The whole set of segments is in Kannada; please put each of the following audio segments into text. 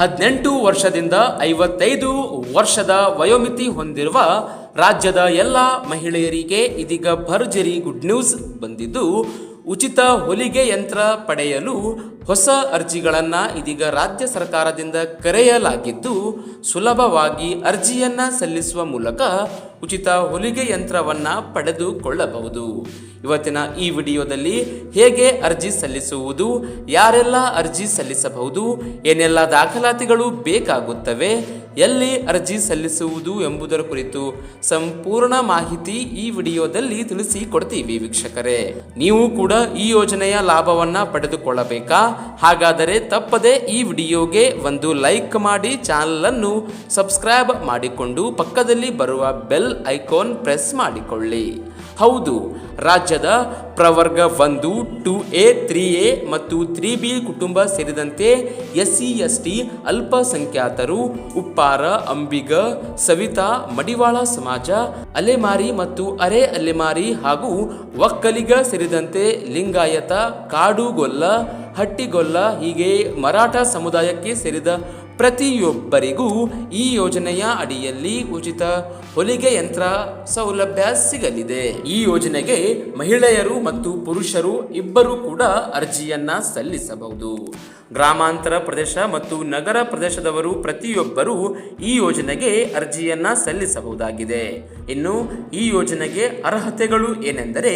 ಹದಿನೆಂಟು ವರ್ಷದಿಂದ ಐವತ್ತೈದು ವರ್ಷದ ವಯೋಮಿತಿ ಹೊಂದಿರುವ ರಾಜ್ಯದ ಎಲ್ಲ ಮಹಿಳೆಯರಿಗೆ ಇದೀಗ ಭರ್ಜರಿ ಗುಡ್ ನ್ಯೂಸ್ ಬಂದಿದ್ದು, ಉಚಿತ ಹೊಲಿಗೆ ಯಂತ್ರ ಪಡೆಯಲು ಹೊಸ ಅರ್ಜಿಗಳನ್ನು ಇದೀಗ ರಾಜ್ಯ ಸರ್ಕಾರದಿಂದ ಕರೆಯಲಾಗಿದ್ದು, ಸುಲಭವಾಗಿ ಅರ್ಜಿಯನ್ನು ಸಲ್ಲಿಸುವ ಮೂಲಕ ಉಚಿತ ಹೊಲಿಗೆ ಯಂತ್ರವನ್ನು ಪಡೆದುಕೊಳ್ಳಬಹುದು. ಇವತ್ತಿನ ಈ ವಿಡಿಯೋದಲ್ಲಿ ಹೇಗೆ ಅರ್ಜಿ ಸಲ್ಲಿಸುವುದು, ಯಾರೆಲ್ಲ ಅರ್ಜಿ ಸಲ್ಲಿಸಬಹುದು, ಏನೆಲ್ಲ ದಾಖಲಾತಿಗಳು ಬೇಕಾಗುತ್ತವೆ ಎಲ್ಲಿ ಅರ್ಜಿ ಸಲ್ಲಿಸುವುದು ಎಂಬುದರ ಕುರಿತು ಸಂಪೂರ್ಣ ಮಾಹಿತಿ ಈ ವಿಡಿಯೋದಲ್ಲಿ ತಿಳಿಸಿ ಕೊಡ್ತೀವಿ ವೀಕ್ಷಕರೇ. ನೀವು ಕೂಡ ಈ ಯೋಜನೆಯ ಲಾಭವನ್ನ ಪಡೆದುಕೊಳ್ಳಬೇಕಾ? ಹಾಗಾದರೆ ತಪ್ಪದೆ ಈ ವಿಡಿಯೋಗೆ ಒಂದು ಲೈಕ್ ಮಾಡಿ ಚಾನಲ್ ಅನ್ನು ಸಬ್ಸ್ಕ್ರೈಬ್ ಮಾಡಿಕೊಂಡು ಪಕ್ಕದಲ್ಲಿ ಬರುವ ಬೆಲ್ ಐಕಾನ್ ಪ್ರೆಸ್ ಮಾಡಿಕೊಳ್ಳಿ. ಹೌದು, ರಾಜ್ಯದ ಪ್ರವರ್ಗ ಒಂದು, ಟು ಎ, ತ್ರೀ ಎ ಮತ್ತು ತ್ರೀ ಬಿ ಕುಟುಂಬ ಸೇರಿದಂತೆ ಎಸ್ ಸಿ ಎಸ್ ಟಿ ಅಲ್ಪಸಂಖ್ಯಾತರು, ಉಪ್ಪಾರ, ಅಂಬಿಗ, ಸವಿತಾ, ಮಡಿವಾಳ ಸಮಾಜ, ಅಲೆಮಾರಿ ಮತ್ತು ಅರೆ ಅಲೆಮಾರಿ ಹಾಗೂ ಒಕ್ಕಲಿಗ ಸೇರಿದಂತೆ ಲಿಂಗಾಯತ, ಕಾಡುಗೊಲ್ಲ, ಹಟ್ಟಿಗೊಲ್ಲ ಹೀಗೆ ಮರಾಠ ಸಮುದಾಯಕ್ಕೆ ಸೇರಿದ ಪ್ರತಿಯೊಬ್ಬರಿಗೂ ಈ ಯೋಜನೆಯ ಅಡಿಯಲ್ಲಿ ಉಚಿತ ಹೊಲಿಗೆ ಯಂತ್ರ ಸೌಲಭ್ಯ ಸಿಗಲಿದೆ. ಈ ಯೋಜನೆಗೆ ಮಹಿಳೆಯರು ಮತ್ತು ಪುರುಷರು ಇಬ್ಬರೂ ಕೂಡ ಅರ್ಜಿಯನ್ನ ಸಲ್ಲಿಸಬಹುದು. ಗ್ರಾಮಾಂತರ ಪ್ರದೇಶ ಮತ್ತು ನಗರ ಪ್ರದೇಶದವರು ಪ್ರತಿಯೊಬ್ಬರೂ ಈ ಯೋಜನೆಗೆ ಅರ್ಜಿಯನ್ನ ಸಲ್ಲಿಸಬಹುದಾಗಿದೆ. ಇನ್ನು ಈ ಯೋಜನೆಗೆ ಅರ್ಹತೆಗಳು ಏನೆಂದರೆ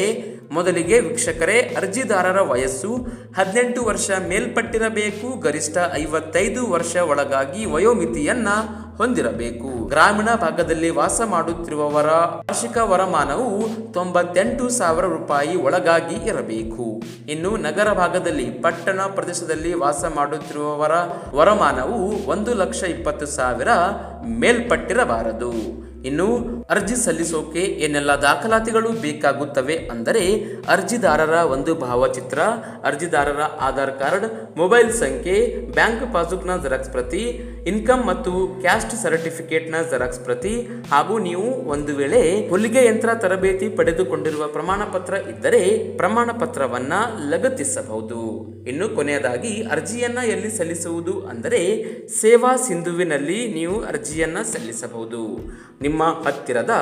ಮೊದಲಿಗೆ ವೀಕ್ಷಕರೇ, ಅರ್ಜಿದಾರರ ವಯಸ್ಸು ಹದಿನೆಂಟು ವರ್ಷ ಮೇಲ್ಪಟ್ಟಿರಬೇಕು, ಗರಿಷ್ಠ ಐವತ್ತೈದು ವರ್ಷ ಒಳಗಾಗಿ ವಯೋಮಿತಿಯನ್ನ ಹೊಂದಿರಬೇಕು. ಗ್ರಾಮೀಣ ಭಾಗದಲ್ಲಿ ವಾಸ ಮಾಡುತ್ತಿರುವವರ ವಾರ್ಷಿಕ ವರಮಾನವು ತೊಂಬತ್ತೆಂಟು ಸಾವಿರ ರೂಪಾಯಿ ಒಳಗಾಗಿ ಇರಬೇಕು. ಇನ್ನು ನಗರ ಭಾಗದಲ್ಲಿ, ಪಟ್ಟಣ ಪ್ರದೇಶದಲ್ಲಿ ವಾಸ ಮಾಡುತ್ತಿರುವವರ ವರಮಾನವು ಒಂದು ಲಕ್ಷ ಇಪ್ಪತ್ತು ಸಾವಿರ ಮೇಲ್ಪಟ್ಟಿರಬಾರದು. ಇನ್ನು ಅರ್ಜಿ ಸಲ್ಲಿಸೋಕೆ ಏನೆಲ್ಲ ದಾಖಲಾತಿಗಳು ಬೇಕಾಗುತ್ತವೆ ಅಂದರೆ ಅರ್ಜಿದಾರರ ಒಂದು ಭಾವಚಿತ್ರ, ಅರ್ಜಿದಾರರ ಆಧಾರ್ ಕಾರ್ಡ್, ಮೊಬೈಲ್ ಸಂಖ್ಯೆ, ಬ್ಯಾಂಕ್ ಪಾಸ್ಬುಕ್ನ ಜೆರಾಕ್ಸ್ ಪ್ರತಿ ಇನ್ಕಮ್ ಮತ್ತು ಕ್ಯಾಸ್ಟ್ ಸರ್ಟಿಫಿಕೇಟ್ನ ಜೆರಾಕ್ಸ್ ಪ್ರತಿ ಹಾಗೂ ನೀವು ಒಂದು ವೇಳೆ ಹೊಲಿಗೆ ಯಂತ್ರ ತರಬೇತಿ ಪಡೆದುಕೊಂಡಿರುವ ಪ್ರಮಾಣ ಪತ್ರ ಇದ್ದರೆ ಪ್ರಮಾಣ ಪತ್ರವನ್ನ ಲಗತ್ತಿಸಬಹುದು. ಇನ್ನು ಕೊನೆಯದಾಗಿ ಅರ್ಜಿಯನ್ನ ಎಲ್ಲಿ ಸಲ್ಲಿಸುವುದು ಅಂದರೆ ಸೇವಾ ಸಿಂಧುವಿನಲ್ಲಿ ನೀವು ಅರ್ಜಿಯನ್ನ ಸಲ್ಲಿಸಬಹುದು. ನಿಮ್ಮ ಹತ್ತಿರದ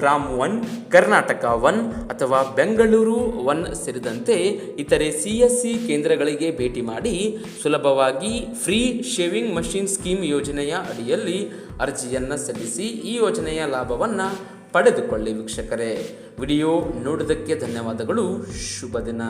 ಗ್ರಾಮ್ ಒನ್, ಕರ್ನಾಟಕ ಒನ್ ಅಥವಾ ಬೆಂಗಳೂರು ಒನ್ ಸೇರಿದಂತೆ ಇತರೆ ಸಿ ಸಿ ಕೇಂದ್ರಗಳಿಗೆ ಭೇಟಿ ಮಾಡಿ ಸುಲಭವಾಗಿ ಫ್ರೀ ಶೇವಿಂಗ್ ಮಷಿನ್ ಸ್ಕೀಮ್ ಯೋಜನೆಯ ಅಡಿಯಲ್ಲಿ ಅರ್ಜಿಯನ್ನು ಸಲ್ಲಿಸಿ ಈ ಯೋಜನೆಯ ಲಾಭವನ್ನು ಪಡೆದುಕೊಳ್ಳಿ ವೀಕ್ಷಕರೇ. ವಿಡಿಯೋ ನೋಡೋದಕ್ಕೆ ಧನ್ಯವಾದಗಳು. ಶುಭ ದಿನ.